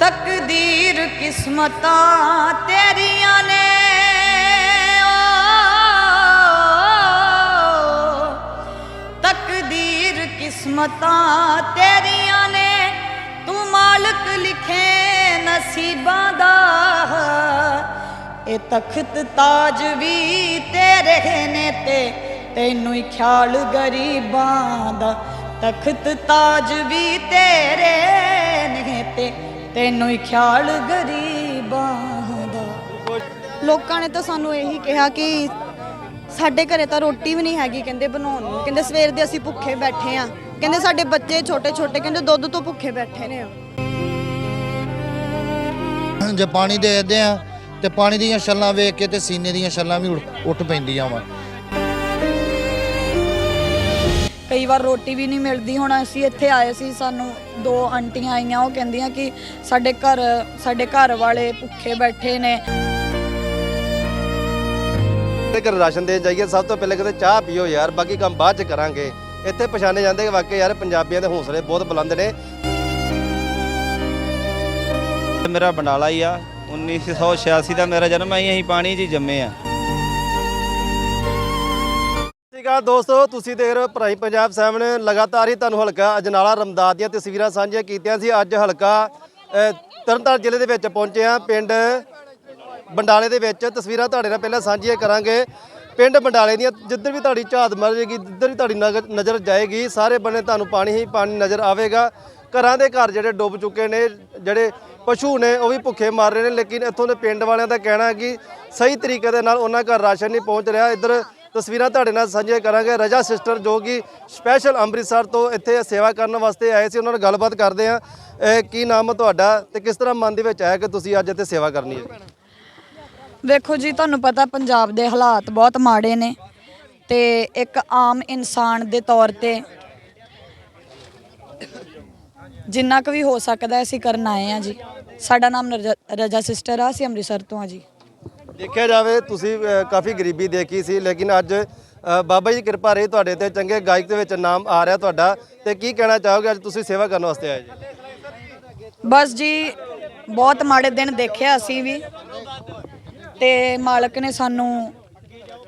ਤਕਦੀਰ ਕਿਸਮਤਾਂ ਤੇਰੀਆਂ ਨੇ। ਓ, ਤਕਦੀਰ ਕਿਸਮਤਾਂ ਤੇਰੀਆਂ ਨੇ। ਤੂੰ ਮਾਲਕ ਲਿਖੇ ਨਸੀਬਾਂ ਦਾ। ਇਹ ਤਖਤ ਤਾਜ ਵੀ ਤੇਰੇ ਨੇ ਤੇ ਤੈਨੂੰ ਹੀ ਖਿਆਲ ਗਰੀਬਾਂ ਦਾ। ਤਖਤ ਤਾਜ ਵੀ ਤੇਰੇ ਨੇ ਤੇ ਤੈਨੂੰ ਹੀ ਖਿਆਲ ਗਰੀਬਾਂ ਦਾ। ਲੋਕਾਂ ਨੇ ਤਾਂ ਸਾਨੂੰ ਇਹੀ ਕਿਹਾ ਕਿ ਸਾਡੇ ਘਰੇ ਤਾਂ ਰੋਟੀ ਵੀ ਨਹੀਂ ਹੈਗੀ ਕਹਿੰਦੇ ਬਣਾਉਣ ਨੂੰ। ਕਹਿੰਦੇ ਸਵੇਰ ਦੇ ਅਸੀਂ ਭੁੱਖੇ ਬੈਠੇ ਆ। ਕਹਿੰਦੇ ਸਾਡੇ ਬੱਚੇ ਛੋਟੇ ਛੋਟੇ ਕਹਿੰਦੇ ਦੁੱਧ ਤੋਂ ਭੁੱਖੇ ਬੈਠੇ ਨੇ। ਜੇ ਪਾਣੀ ਦੇ ਦਿੰਦੇ ਆ ਤੇ ਪਾਣੀ ਦੀਆਂ ਛੱਲਾਂ ਵੇਖ ਕੇ ਤੇ ਸੀਨੇ ਦੀਆਂ ਛੱਲਾਂ ਵੀ ਉੱਠ- ਉੱਠ ਪੈਂਦੀਆਂ ਵਾ। ਕਈ ਵਾਰ ਰੋਟੀ ਵੀ ਨਹੀਂ ਮਿਲਦੀ। ਹੁਣ ਅਸੀਂ ਇੱਥੇ ਆਏ ਸੀ ਸਾਨੂੰ ਦੋ ਆਂਟੀਆਂ ਆਈਆਂ ਉਹ ਕਹਿੰਦੀਆਂ ਕਿ ਸਾਡੇ ਘਰ ਸਾਡੇ ਘਰ ਵਾਲੇ ਭੁੱਖੇ ਬੈਠੇ ਨੇ। ਤੇ ਘਰ ਰਾਸ਼ਨ ਦੇਣ ਜਾਈਏ ਸਭ ਤੋਂ ਪਹਿਲੇ ਕਹਿੰਦੇ ਚਾਹ ਪੀਓ ਯਾਰ ਬਾਕੀ ਕੰਮ ਬਾਅਦ ਚ ਕਰਾਂਗੇ। ਇੱਥੇ ਪਛਾਣੇ ਜਾਂਦੇ ਕਿ ਵਾਕਈ ਯਾਰ ਪੰਜਾਬੀਆਂ ਦੇ ਹੌਸਲੇ ਬਹੁਤ ਬੁਲੰਦ ਨੇ। ਮੇਰਾ ਬੰਡਾਲਾ ਹੀ ਆ 1986 ਦਾ ਮੇਰਾ ਜਨਮ ਆਈ ਅਸੀਂ ਪਾਣੀ 'ਚ ਹੀ ਜੰਮੇ ਆ। ਸਤਿ ਦੋਸਤੋ, ਤੁਸੀਂ ਦੇਖ ਰਹੇ ਹੋ ਭਰਾਈ ਪੰਜਾਬ ਸਾਹਮਣੇ ਲਗਾਤਾਰ ਹੀ ਤੁਹਾਨੂੰ ਹਲਕਾ ਅਜਨਾਲਾ ਰਮਦਾਦ ਦੀਆਂ ਤਸਵੀਰਾਂ ਸਾਂਝੀਆਂ ਕੀਤੀਆਂ ਸੀ। ਅੱਜ ਹਲਕਾ ਤਰਨਤਾਰਨ ਜ਼ਿਲ੍ਹੇ ਦੇ ਵਿੱਚ ਪਹੁੰਚੇ ਹਾਂ। ਪਿੰਡ ਬੰਡਾਲੇ ਦੇ ਵਿੱਚ ਤਸਵੀਰਾਂ ਤੁਹਾਡੇ ਨਾਲ ਪਹਿਲਾਂ ਸਾਂਝੀਆਂ ਕਰਾਂਗੇ। ਪਿੰਡ ਬੰਡਾਲੇ ਦੀਆਂ, ਜਿੱਧਰ ਵੀ ਤੁਹਾਡੀ ਝਾਤ ਮਾਰੇਗੀ, ਜਿੱਧਰ ਵੀ ਤੁਹਾਡੀ ਨਗ- ਨਜ਼ਰ ਜਾਏਗੀ, ਸਾਰੇ ਬੰਨੇ ਤੁਹਾਨੂੰ ਪਾਣੀ ਹੀ ਪਾਣੀ ਨਜ਼ਰ ਆਵੇਗਾ। ਘਰਾਂ ਦੇ ਘਰ ਜਿਹੜੇ ਡੁੱਬ ਚੁੱਕੇ ਨੇ, ਜਿਹੜੇ ਪਸ਼ੂ ਨੇ, ਉਹ ਵੀ ਭੁੱਖੇ ਮਰ ਰਹੇ ਨੇ। ਲੇਕਿਨ ਇੱਥੋਂ ਦੇ ਪਿੰਡ ਵਾਲਿਆਂ ਦਾ ਕਹਿਣਾ ਹੈ ਕਿ ਸਹੀ ਤਰੀਕੇ ਦੇ ਨਾਲ ਉਹਨਾਂ ਘਰ ਰਾਸ਼ਨ ਨਹੀਂ ਪਹੁੰਚ ਰਿਹਾ। ਇੱਧਰ ਤਸਵੀਰਾਂ ਤੁਹਾਡੇ ਨਾਲ ਸਾਂਝੀਆਂ ਕਰਾਂਗੇ। ਰਜਾ ਸਿਸਟਰ, ਜੋ ਕਿ ਸਪੈਸ਼ਲ ਅੰਮ੍ਰਿਤਸਰ ਤੋਂ ਇੱਥੇ ਸੇਵਾ ਕਰਨ ਵਾਸਤੇ ਆਏ ਸੀ, ਉਹਨਾਂ ਨਾਲ ਗੱਲਬਾਤ ਕਰਦੇ ਆ ਕੀ ਨਾਮ ਹੈ ਤੁਹਾਡਾ ਤੇ ਕਿਸ ਤਰ੍ਹਾਂ ਮਨ ਦੇ ਵਿੱਚ ਆਇਆ ਕਿ ਤੁਸੀਂ ਅੱਜ ਇੱਥੇ ਸੇਵਾ ਕਰਨੀ ਹੈ? ਵੇਖੋ ਜੀ, ਤੁਹਾਨੂੰ ਪਤਾ ਪੰਜਾਬ ਦੇ ਹਾਲਾਤ ਬਹੁਤ ਮਾੜੇ ਨੇ ਤੇ ਇੱਕ ਆਮ ਇਨਸਾਨ ਦੇ ਤੌਰ ਤੇ ਜਿੰਨਾ ਕੁ ਵੀ ਹੋ ਸਕਦਾ ਅਸੀਂ ਕਰਨ ਆਏ ਆ ਜੀ। ਸਾਡਾ ਨਾਮ ਰਜਾ- ਰਜਾ ਸਿਸਟਰ ਆ, ਅਸੀਂ ਅੰਮ੍ਰਿਤਸਰ ਤੋਂ ਆ ਜੀ। ਦੇਖਿਆ ਜਾਵੇ ਤੁਸੀਂ ਅ, ਕਾਫੀ ਗਰੀਬੀ ਦੇਖੀ ਸੀ ਲੇਕਿਨ ਅੱਜ ਅ, ਬਾਬਾ ਜੀ ਦੀ ਕਿਰਪਾ ਰਹੀ ਤੁਹਾਡੇ ਤੇ ਚੰਗੇ ਗਾਇਕ ਦੇ ਵਿੱਚ ਨਾਮ ਆ ਰਿਹਾ ਤੁਹਾਡਾ ਤੇ ਕੀ ਕਹਿਣਾ ਚਾਹੋਗੇ ਅੱਜ ਤੁਸੀਂ ਸੇਵਾ ਕਰਨ ਵਾਸਤੇ ਆਏ ਜੀ? ਬਸ ਜੀ ਬਹੁਤ ਮਾੜੇ ਦਿਨ ਦੇਖਿਆ ਅਸੀਂ ਵੀ ਤੇ ਮਾਲਕ ਨੇ ਸਾਨੂੰ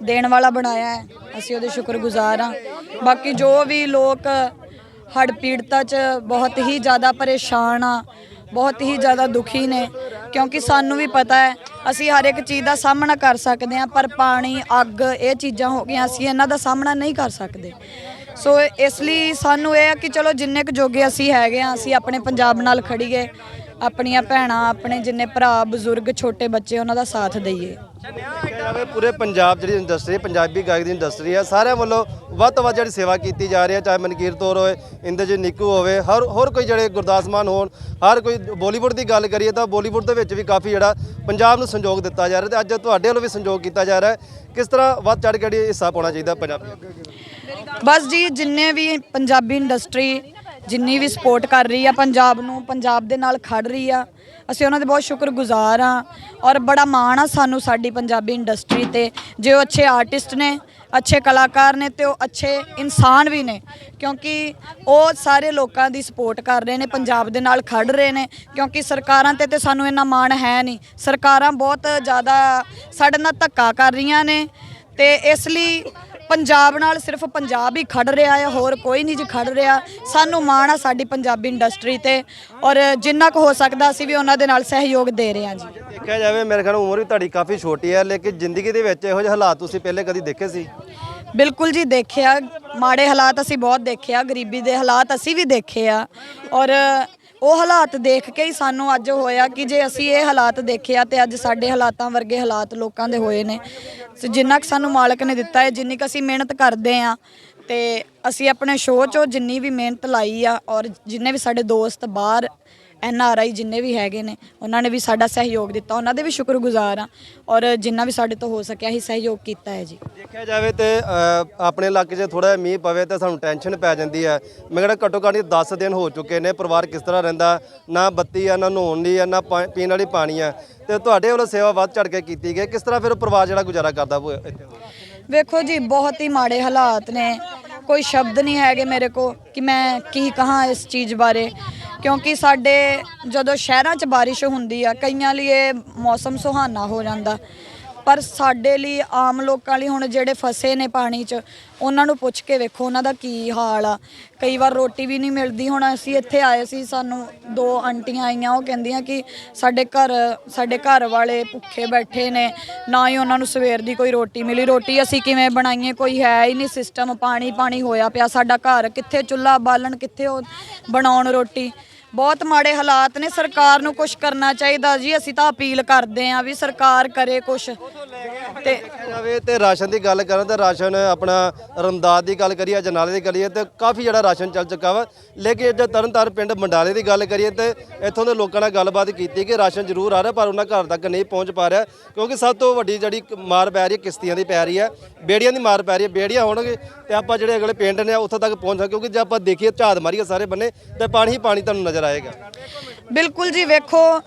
ਦੇਣ ਵਾਲਾ ਬਣਾਇਆ ਹੈ ਅਸੀਂ ਉਹਦੇ ਸ਼ੁਕਰਗੁਜ਼ਾਰ ਹਾਂ। ਬਾਕੀ ਜੋ ਵੀ ਲੋਕ ਹੜ੍ਹ ਪੀੜਤਾਂ 'ਚ ਬਹੁਤ ਹੀ ਜ਼ਿਆਦਾ ਪਰੇਸ਼ਾਨ ਆ ਬਹੁਤ ਹੀ ਜ਼ਿਆਦਾ ਦੁਖੀ ਨੇ, ਕਿਉਂਕਿ ਸਾਨੂੰ ਵੀ ਪਤਾ ਹੈ, ਅਸੀਂ ਹਰ ਇੱਕ ਚੀਜ਼ ਦਾ ਸਾਹਮਣਾ ਕਰ ਸਕਦੇ ਹਾਂ, ਪਰ ਪਾਣੀ, ਅੱਗ, ਇਹ ਚੀਜ਼ਾਂ ਹੋ ਗਈਆਂ, ਅਸੀਂ ਇਹਨਾਂ ਦਾ ਸਾਹਮਣਾ ਨਹੀਂ ਕਰ ਸਕਦੇ। ਸੋ ਇਸ ਲਈ ਸਾਨੂੰ ਇਹ ਆ ਕਿ ਚਲੋ ਜਿੰਨੇ ਕੁ ਜੋਗੇ ਅਸੀਂ ਹੈਗੇ ਆ ਅਸੀਂ ਆਪਣੇ ਪੰਜਾਬ ਨਾਲ ਖੜੀਏ ਆਪਣੀਆਂ ਭੈਣਾਂ, ਆਪਣੇ ਜਿੰਨੇ ਭਰਾ, ਬਜ਼ੁਰਗ, ਛੋਟੇ ਬੱਚੇ, ਉਹਨਾਂ ਦਾ ਸਾਥ ਦਈਏ। ਜਾਵੇ ਪੂਰੇ ਪੰਜਾਬ ਜਿਹੜੀ ਇੰਡਸਟਰੀ ਪੰਜਾਬੀ ਗਾਇਕ ਦੀ ਇੰਡਸਟਰੀ ਹੈ, ਸਾਰਿਆਂ ਵੱਲੋਂ ਵੱਧ ਤੋਂ ਵੱਧ ਜਿਹੜੀ ਸੇਵਾ ਕੀਤੀ ਜਾ ਰਹੀ ਹੈ, ਚਾਹੇ ਮਨਕੀਰ ਤੌਰ ਹੋਏ ਇੰਦਰਜੀਤ ਨਿੱਕੂ ਹੋਵੇ, ਹਰ, ਹੋਰ ਕੋਈ ਜਿਹੜੇ ਗੁਰਦਾਸ ਮਾਨ ਹੋਣ, ਹਰ ਕੋਈ ਬਾਲੀਵੁੱਡ ਦੀ ਗੱਲ ਕਰੀਏ ਤਾਂ ਬਾਲੀਵੁੱਡ ਦੇ ਵਿੱਚ ਵੀ ਕਾਫੀ ਜਿਹੜਾ ਪੰਜਾਬ ਨੂੰ ਸੰਯੋਗ ਦਿੱਤਾ ਜਾ ਰਿਹਾ ਤੇ ਅੱਜ ਤੁਹਾਡੇ ਵੱਲੋਂ ਵੀ ਸੰਯੋਗ ਕੀਤਾ ਜਾ ਰਿਹਾ ਕਿਸ ਤਰ੍ਹਾਂ ਵੱਧ ਚੜ੍ਹ ਕੇ ਜਿਹੜੀ ਹਿੱਸਾ ਪਾਉਣਾ ਚਾਹੀਦਾ ਪੰਜਾਬੀ ਬਸ ਜੀ, ਜਿੰਨੇ ਵੀ ਪੰਜਾਬੀ ਇੰਡਸਟਰੀ ਜਿੰਨੀ ਵੀ ਸਪੋਰਟ ਕਰ ਰਹੀ ਆ, ਪੰਜਾਬ ਨੂੰ, ਪੰਜਾਬ ਦੇ ਨਾਲ ਖੜ ਰਹੀ ਆ ਅਸੀਂ ਉਹਨਾਂ ਦੇ ਬਹੁਤ ਸ਼ੁਕਰਗੁਜ਼ਾਰ ਆ ਔਰ ਬੜਾ ਮਾਣ ਆ ਸਾਨੂੰ ਸਾਡੀ ਪੰਜਾਬੀ ਇੰਡਸਟਰੀ ਤੇ। ਜੇ ਉਹ ਅੱਛੇ ਆਰਟਿਸਟ ਨੇ, ਅੱਛੇ ਕਲਾਕਾਰ ਨੇ ਤੇ ਉਹ ਅੱਛੇ ਇਨਸਾਨ ਵੀ ਨੇ, ਕਿਉਂਕਿ ਉਹ ਸਾਰੇ ਲੋਕਾਂ ਦੀ ਸਪੋਰਟ ਕਰ ਰਹੇ ਨੇ, ਪੰਜਾਬ ਦੇ ਨਾਲ ਖੜ ਰਹੇ ਨੇ, ਕਿਉਂਕਿ ਸਰਕਾਰਾਂ ਤੇ ਤੇ ਸਾਨੂੰ ਇੰਨਾ ਮਾਣ ਹੈ ਨਹੀਂ। ਸਰਕਾਰਾਂ ਬਹੁਤ ਜ਼ਿਆਦਾ ਸਾਡੇ ਨਾਲ ਧੱਕਾ ਕਰ ਰਹੀਆਂ ਨੇ ਤੇ ਇਸ ਲਈ ਪੰਜਾਬ ਨਾਲ ਸਿਰਫ ਪੰਜਾਬ ਹੀ ਖੜ ਰਿਹਾ ਹੈ ਹੋਰ ਕੋਈ ਨਹੀਂ ਜੀ ਖੜ ਰਿਹਾ। ਸਾਨੂੰ ਮਾਣ ਆ ਸਾਡੀ ਪੰਜਾਬੀ ਇੰਡਸਟਰੀ ਤੇ ਔਰ ਜਿੰਨਾ ਕੁ ਹੋ ਸਕਦਾ ਅਸੀਂ ਵੀ ਉਹਨਾਂ ਦੇ ਨਾਲ ਸਹਿਯੋਗ ਦੇ ਰਹੇ ਹਾਂ ਜੀ। ਦੇਖਿਆ ਜਾਵੇ ਮੇਰੇ ਖਿਆਲ ਉਮਰ ਵੀ ਤੁਹਾਡੀ ਕਾਫੀ ਛੋਟੀ ਹੈ ਲੇਕਿਨ ਜ਼ਿੰਦਗੀ ਦੇ ਵਿੱਚ ਇਹੋ ਜਿਹੇ ਹਾਲਾਤ ਤੁਸੀਂ ਪਹਿਲੇ ਕਦੀ ਦੇਖੇ ਸੀ? ਬਿਲਕੁਲ ਜੀ ਦੇਖਿਆ। ਮਾੜੇ ਹਾਲਾਤ ਅਸੀਂ ਬਹੁਤ ਦੇਖਿਆ ਗਰੀਬੀ ਦੇ ਹਾਲਾਤ ਅਸੀਂ ਵੀ ਦੇਖੇ ਆ। ਔਰ ਉਹ ਹਾਲਾਤ ਦੇਖ ਕੇ ਹੀ ਸਾਨੂੰ ਅੱਜ ਹੋਇਆ ਕਿ ਜੇ ਅਸੀਂ ਇਹ ਹਾਲਾਤ ਦੇਖਿਆ ਤੇ ਅੱਜ ਸਾਡੇ ਹਾਲਾਤਾਂ ਵਰਗੇ ਹਾਲਾਤ ਲੋਕਾਂ ਦੇ ਹੋਏ ਨੇ। ਸੋ ਜਿੰਨਾ ਕੁ ਸਾਨੂੰ ਮਾਲਕ ਨੇ ਦਿੱਤਾ ਹੈ, ਜਿੰਨੀ ਕੁ ਅਸੀਂ ਮਿਹਨਤ ਕਰਦੇ ਆ ਤੇ ਅਸੀਂ ਆਪਣੇ ਸ਼ੋਅ 'ਚੋਂ ਜਿੰਨੀ ਵੀ ਮਿਹਨਤ ਲਾਈ ਆ ਔਰ ਜਿੰਨੇ ਵੀ ਸਾਡੇ ਦੋਸਤ ਬਾਹਰ ਐਨ ਆਰ ਆਈ ਜਿੰਨੇ ਵੀ ਹੈਗੇ ਨੇ ਉਹਨਾਂ ਨੇ ਵੀ ਸਾਡਾ ਸਹਿਯੋਗ ਦਿੱਤਾ ਉਹਨਾਂ ਦੇ ਵੀ ਸ਼ੁਕਰਗੁਜ਼ਾਰ ਆ ਔਰ ਜਿੰਨਾ ਵੀ ਸਾਡੇ ਤੋਂ ਹੋ ਸਕਿਆ ਅਸੀਂ ਸਹਿਯੋਗ ਕੀਤਾ ਹੈ ਜੀ। ਦੇਖਿਆ ਜਾਵੇ ਤੇ ਅ, ਆਪਣੇ ਇਲਾਕੇ 'ਚ ਥੋੜਾ ਮੀਂਹ ਪਵੇ ਤੇ ਸਾਨੂੰ ਟੈਨਸ਼ਨ ਪੈ ਜਾਂਦੀ ਹੈ। ਮੈਂ ਕਹਿੰਦਾ ਘੱਟੋ ਘੱਟ 10 ਦਿਨ ਹੋ ਚੁੱਕੇ ਨੇ ਪਰਿਵਾਰ ਕਿਸ ਤਰ੍ਹਾਂ ਰਹਿੰਦਾ ਨਾ ਬੱਤੀ ਆ ਨਾ ਨਹਾਉਣ ਦੀ ਆ ਨਾ ਪਾ- ਪੀਣ ਵਾਲੀ ਪਾਣੀ ਆ। ਤੇ ਤੁਹਾਡੇ ਵੱਲੋਂ ਸੇਵਾ ਵੱਧ ਚੜ ਕੇ ਕੀਤੀ ਗਈ ਕਿਸ ਤਰ੍ਹਾਂ ਫਿਰ ਉਹ ਪਰਿਵਾਰ ਜਿਹੜਾ ਗੁਜ਼ਾਰਾ ਕਰਦਾ ਉਹ ਇੱਥੇ? ਵੇਖੋ ਜੀ ਬਹੁਤ ਹੀ ਮਾੜੇ ਹਾਲਾਤ ਨੇ। ਕੋਈ ਸ਼ਬਦ ਨਹੀਂ ਹੈਗੇ ਮੇਰੇ ਕੋ ਕਿ ਮੈਂ ਕੀ ਕਹਾਂ ਇਸ ਚੀਜ਼ ਬਾਰੇ। ਕਿਉਂਕਿ ਸਾਡੇ ਜਦੋਂ ਸ਼ਹਿਰਾਂ 'ਚ ਬਾਰਿਸ਼ ਹੁੰਦੀ ਆ, ਕਈਆਂ ਲਈ ਇਹ ਮੌਸਮ ਸੁਹਾਨਾ ਹੋ ਜਾਂਦਾ। ਪਰ ਸਾਡੇ ਲਈ ਆਮ ਲੋਕਾਂ ਲਈ ਹੁਣ ਜਿਹੜੇ ਫਸੇ ਨੇ ਪਾਣੀ 'ਚ ਉਹਨਾਂ ਨੂੰ ਪੁੱਛ ਕੇ ਵੇਖੋ ਉਹਨਾਂ ਦਾ ਕੀ ਹਾਲ ਆ। ਕਈ ਵਾਰ ਰੋਟੀ ਵੀ ਨਹੀਂ ਮਿਲਦੀ। ਹੁਣ ਅਸੀਂ ਇੱਥੇ ਆਏ ਸੀ, ਸਾਨੂੰ ਦੋ ਆਂਟੀਆਂ ਆਈਆਂ, ਉਹ ਕਹਿੰਦੀਆਂ ਕਿ ਸਾਡੇ ਘਰ ਸਾਡੇ ਘਰ ਵਾਲੇ ਭੁੱਖੇ ਬੈਠੇ ਨੇ, ਨਾ ਹੀ ਉਹਨਾਂ ਨੂੰ ਸਵੇਰ ਦੀ ਕੋਈ ਰੋਟੀ ਮਿਲੀ। ਰੋਟੀ ਅਸੀਂ ਕਿਵੇਂ ਬਣਾਈਏ? ਕੋਈ ਹੈ ਹੀ ਨਹੀਂ ਸਿਸਟਮ ਪਾਣੀ ਪਾਣੀ ਹੋਇਆ ਪਿਆ। ਸਾਡਾ ਘਰ ਕਿੱਥੇ ਚੁੱਲ੍ਹਾ ਬਾਲਣ, ਕਿੱਥੇ ਉਹ ਬਣਾਉਣ ਰੋਟੀ? ਬਹੁਤ ਮਾੜੇ ਹਾਲਾਤ ਨੇ, ਸਰਕਾਰ ਨੂੰ ਕੁਝ ਕਰਨਾ ਚਾਹੀਦਾ ਜੀ, ਅਸੀਂ ਤਾਂ ਅਪੀਲ ਕਰਦੇ ਆਂ ਵੀ ਸਰਕਾਰ ਕਰੇ ਕੁਝ ਤੇ ਜਾਵੇ ਤੇ ਰਾਸ਼ਨ ਦੀ ਗੱਲ ਕਰਾਂ ਤਾਂ ਰਾਸ਼ਨ ਆਪਣਾ ਰਮਦਾਦ ਦੀ ਗੱਲ ਕਰੀਏ ਜਨਾਲੇ ਦੀ ਕਰੀਏ ਤੇ ਕਾਫੀ ਜਿਹੜਾ ਰਾਸ਼ਨ ਚੱਲ ਚੁੱਕਾ ਵਾ। ਲੇਕਿਨ ਜੇ ਤਰਨਤਾਰਨ ਪਿੰਡ ਮੰਡਾਲੇ ਦੀ ਗੱਲ ਕਰੀਏ ਤੇ ਇੱਥੋਂ ਦੇ ਲੋਕਾਂ ਨਾਲ ਗੱਲਬਾਤ ਕੀਤੀ ਕਿ ਰਾਸ਼ਨ ਜ਼ਰੂਰ ਆ ਰਿਹਾ ਪਰ ਉਹਨਾਂ ਘਰ ਤੱਕ ਨਹੀਂ ਪਹੁੰਚ ਪਾ ਰਿਹਾ ਕਿਉਂਕਿ ਸਭ ਤੋਂ ਵੱਡੀ ਜਿਹੜੀ ਮਾਰ ਪੈ ਰਹੀ ਹੈ, ਕਿਸ਼ਤੀਆਂ ਦੀ ਪੈ ਰਹੀ ਹੈ, ਬੇੜੀਆਂ ਦੀ ਮਾਰ ਪੈ ਰਹੀ ਹੈ, ਬੇੜੀਆਂ ਹੋਣਗੇ ਤੇ ਆਪਾਂ ਜਿਹੜੇ ਅਗਲੇ ਪਿੰਡ ਨੇ ਉੱਥੋਂ ਤੱਕ ਪਹੁੰਚ ਸਕਦੇ ਕਿਉਂਕਿ ਜੇ ਆਪਾਂ ਦੇਖੀਏ ਝਾਤ ਮਾਰੀਏ ਸਾਰੇ ਬੰਨੇ ਤੇ ਪਾਣੀ ਹੀ ਪਾਣੀ ਤੁਹਾਨੂੰ ਨਜ਼ਰ ਆਏਗਾ। ਬਿਲਕੁਲ ਜੀ, ਵੇਖੋ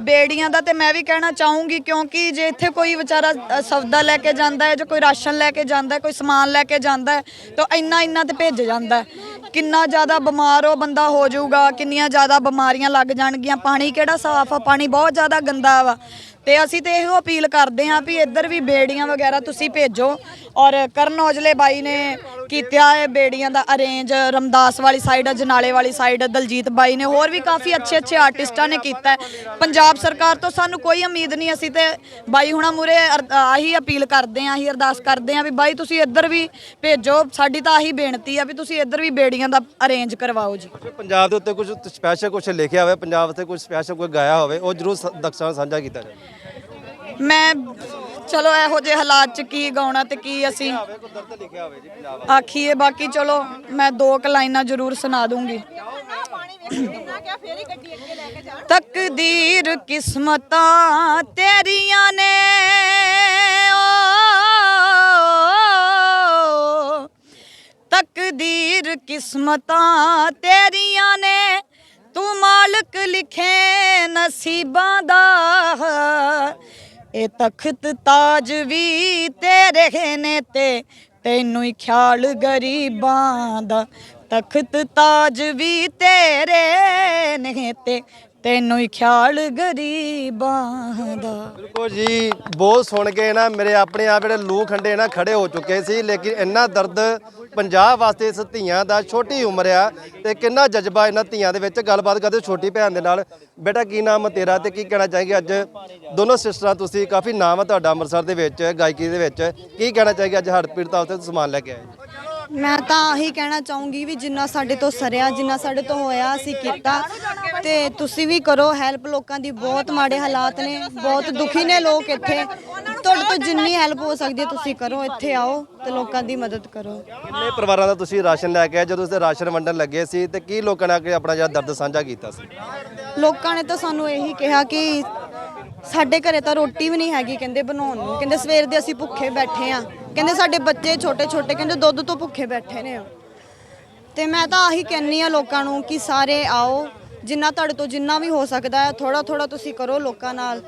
ਬੇੜੀਆਂ ਦਾ ਤੇ ਮੈਂ ਵੀ ਕਹਿਣਾ ਚਾਹੂੰਗੀ, ਕਿਉਂਕਿ ਜੇ ਇੱਥੇ ਕੋਈ ਵਿਚਾਰਾ ਸੌਦਾ ਲੈ ਕੇ ਜਾਂਦਾ ਹੈ, ਜਾਂ ਕੋਈ ਰਾਸ਼ਨ ਲੈ ਕੇ ਜਾਂਦਾ ਹੈ, ਕੋਈ ਸਮਾਨ ਲੈ ਕੇ ਜਾਂਦਾ ਹੈ, ਤਾਂ ਇੰਨਾ ਇੰਨਾ ਤੇ ਭੇਜ ਜਾਂਦਾ ਕਿੰਨਾ ਜ਼ਿਆਦਾ ਬਿਮਾਰ ਉਹ ਬੰਦਾ ਹੋ ਜਾਊਗਾ, ਕਿੰਨੀਆਂ ਜ਼ਿਆਦਾ ਬਿਮਾਰੀਆਂ ਲੱਗ ਜਾਣਗੀਆਂ, ਪਾਣੀ ਕਿਹੜਾ ਸਾਫ਼ ਆ, ਪਾਣੀ ਬਹੁਤ ਜ਼ਿਆਦਾ ਗੰਦਾ ਵਾ। ਤੇ ਅਸੀਂ ਤੇ ਇਹੋ ਅਪੀਲ ਕਰਦੇ ਹਾਂ ਵੀ ਇੱਧਰ ਵੀ ਬੇੜੀਆਂ ਵਗੈਰਾ ਤੁਸੀਂ ਭੇਜੋ ਔਰ ਕਰਨ ਔਜਲੇ ਬਾਈ ਨੇ ਕੀਤਾ ਹੈ ਬੇੜੀਆਂ ਦਾ ਅਰੇਂਜ ਰਮਦਾਸ ਵਾਲੀ ਸਾਈਡ ਜਨਾਲੇ ਵਾਲੀ ਸਾਈਡ ਦਲਜੀਤ ਬਾਈ ਨੇ ਹੋਰ ਵੀ ਕਾਫੀ ਅੱਛੇ ਅੱਛੇ ਆਰਟਿਸਟਾਂ ਨੇ ਕੀਤਾ ਹੈ। ਪੰਜਾਬ ਸਰਕਾਰ ਤੋਂ ਸਾਨੂੰ ਕੋਈ ਉਮੀਦ ਨਹੀਂ ਅਸੀਂ ਤੇ ਬਾਈ ਹੁਣਾਂ ਮੂਰੇ ਆਹੀ ਅਪੀਲ ਕਰਦੇ ਹਾਂ ਆਹੀ ਅਰਦਾਸ ਕਰਦੇ ਹਾਂ ਵੀ ਬਾਈ ਤੁਸੀਂ ਇੱਧਰ ਵੀ ਭੇਜੋ ਸਾਡੀ ਤਾਂ ਆਹੀ ਬੇਨਤੀ ਆ ਵੀ ਤੁਸੀਂ ਇੱਧਰ ਵੀ ਬੇੜੀਆਂ ਦਾ ਅਰੇਂਜ ਕਰਵਾਓ ਜੀ। ਪੰਜਾਬ ਦੇ ਉੱਤੇ ਕੁਝ ਸਪੈਸ਼ਲ ਕੁਝ ਲਿਖਿਆ ਹੋਵੇ ਪੰਜਾਬ ਤੇ ਕੁਝ ਸਪੈਸ਼ਲ ਕੋਈ ਗਾਇਆ ਹੋਵੇ ਉਹ ਜ਼ਰੂਰ ਸ- ਦਰਸ਼ਕਾਂ ਨਾਲ ਸਾਂਝਾ ਕੀਤਾ ਜਾਵੇ। ਮੈਂ ਚਲੋ ਇਹੋ ਜਿਹੇ ਹਾਲਾਤ 'ਚ ਕੀ ਗਾਉਣਾ ਤੇ ਕੀ ਅਸੀਂ ਆਖੀਏ, ਬਾਕੀ ਚਲੋ ਮੈਂ ਦੋ ਕੁ ਲਾਈਨਾਂ ਜ਼ਰੂਰ ਸੁਣਾ ਦੂੰਗੀ। ਤਕਦੀਰ ਕਿਸਮਤਾਂ ਤੇਰੀਆਂ ਨੇ, ਓ ਤਕਦੀਰ ਕਿਸਮਤਾਂ ਤੇਰੀਆਂ ਨੇ, ਤੂੰ ਮਾਲਕ ਲਿਖੇ ਨਸੀਬਾਂ ਦਾ ਇਹ ਤਖਤ ਤਾਜ ਵੀ ਤੇਰੇ ਨੇ ਤੇ ਤੈਨੂੰ ਹੀ ਖਿਆਲ ਗਰੀਬਾਂ ਦਾ। ਤਖਤ ਤਾਜ ਵੀ ਤੇਰੇ ਨੇ ਤੇ ਤੈਨੂੰ ਹੀ ਖਿਆਲ ਗਰੀਬਾਂ ਦਾ। ਬਿਲਕੁਲ ਜੀ, ਬਹੁਤ ਸੁਣ ਕੇ ਨਾ ਮੇਰੇ ਆਪਣੇ ਆਪ ਜਿਹੜੇ ਲੂ ਖੰਡੇ ਨਾ ਖੜੇ ਹੋ ਚੁੱਕੇ ਸੀ, ਲੇਕਿਨ ਇੰਨਾ ਦਰਦ ਪੰਜਾਬ ਵਾਸਤੇ ਇਸ ਧੀਆਂ ਦਾ ਛੋਟੀ ਉਮਰ ਆ ਤੇ ਕਿੰਨਾ ਜਜ਼ਬਾ ਇਹਨਾਂ ਧੀਆਂ ਦੇ ਵਿੱਚ। ਗੱਲਬਾਤ ਕਰਦੇ ਛੋਟੀ ਭੈਣ ਦੇ ਨਾਲ। ਬੇਟਾ, ਕੀ ਨਾਮ ਹੈ ਤੇਰਾ ਤੇ ਕੀ ਕਹਿਣਾ ਚਾਹੇਗੀ ਅੱਜ? ਦੋਨੋਂ ਸਿਸਟਰਾਂ ਤੁਸੀਂ, ਕਾਫੀ ਨਾਮ ਆ ਤੁਹਾਡਾ ਅੰਮ੍ਰਿਤਸਰ ਦੇ ਵਿੱਚ, ਗਾਇਕੀ ਦੇ ਵਿੱਚ। ਕੀ ਕਹਿਣਾ ਚਾਹੇਗੀ ਅੱਜ ਹੜ੍ਹ ਪੀੜਤਾਂ ਉੱਤੇ ਸਮਾਨ ਲੈ ਕੇ ਆਏ? ਮੈਂ ਤਾਂ ਆਹੀ ਕਹਿਣਾ ਚਾਹੂੰਗੀ ਵੀ ਜਿੰਨਾ ਸਾਡੇ ਤੋਂ ਸਰਿਆ ਜਿੰਨਾ ਸਾਡੇ ਤੋਂ ਹੋਇਆ ਅਸੀਂ ਕੀਤਾ ਤੇ ਤੁਸੀਂ ਵੀ ਕਰੋ ਹੈਲਪ ਲੋਕਾਂ ਦੀ ਬਹੁਤ ਮਾੜੇ ਹਾਲਾਤ ਨੇ ਬਹੁਤ ਦੁਖੀ ਨੇ ਲੋਕ ਇੱਥੇ। ਤੁਹਾਡੇ ਤੋਂ ਜਿੰਨੀ ਹੈਲਪ ਹੋ ਸਕਦੀ ਹੈ ਤੁਸੀਂ ਕਰੋ ਇੱਥੇ ਆਓ ਤੇ ਲੋਕਾਂ ਦੀ ਮਦਦ ਕਰੋ। ਕਿੰਨੇ ਪਰਿਵਾਰਾਂ ਦਾ ਤੁਸੀਂ ਰਾਸ਼ਨ ਲੈ ਕੇ ਆਏ? ਜਦੋਂ ਤੁਸੀਂ ਰਾਸ਼ਨ ਵੰਡਣ ਲੱਗੇ ਸੀ ਤੇ ਕੀ ਲੋਕਾਂ ਨੇ ਆਪਣਾ ਜਿਹੜਾ ਦਰਦ ਸਾਂਝਾ ਕੀਤਾ ਸੀ? ਲੋਕਾਂ ਨੇ ਤਾਂ ਸਾਨੂੰ ਇਹੀ ਕਿਹਾ ਕਿ ਸਾਡੇ ਘਰੇ ਤਾਂ ਰੋਟੀ ਵੀ ਨਹੀਂ ਹੈਗੀ, ਕਹਿੰਦੇ ਬਣਾਉਣ ਨੂੰ। ਕਹਿੰਦੇ ਸਵੇਰ ਦੇ ਅਸੀਂ ਭੁੱਖੇ ਬੈਠੇ ਆ। ਕਹਿੰਦੇ ਸਾਡੇ ਬੱਚੇ ਛੋਟੇ ਛੋਟੇ, ਕਹਿੰਦੇ ਦੁੱਧ ਤੋਂ ਭੁੱਖੇ ਬੈਠੇ ਨੇ। ਤੇ ਮੈਂ ਤਾਂ ਆਹੀ ਕਹਿੰਨੀ ਆ ਲੋਕਾਂ ਨੂੰ ਕਿ ਸਾਰੇ ਆਓ, ਜਿੰਨਾ ਤੁਹਾਡੇ ਤੋਂ ਜਿੰਨਾ ਵੀ ਹੋ ਸਕਦਾ ਹੈ ਥੋੜਾ ਥੋੜਾ ਤੁਸੀਂ ਕਰੋ ਲੋਕਾਂ ਨਾਲ।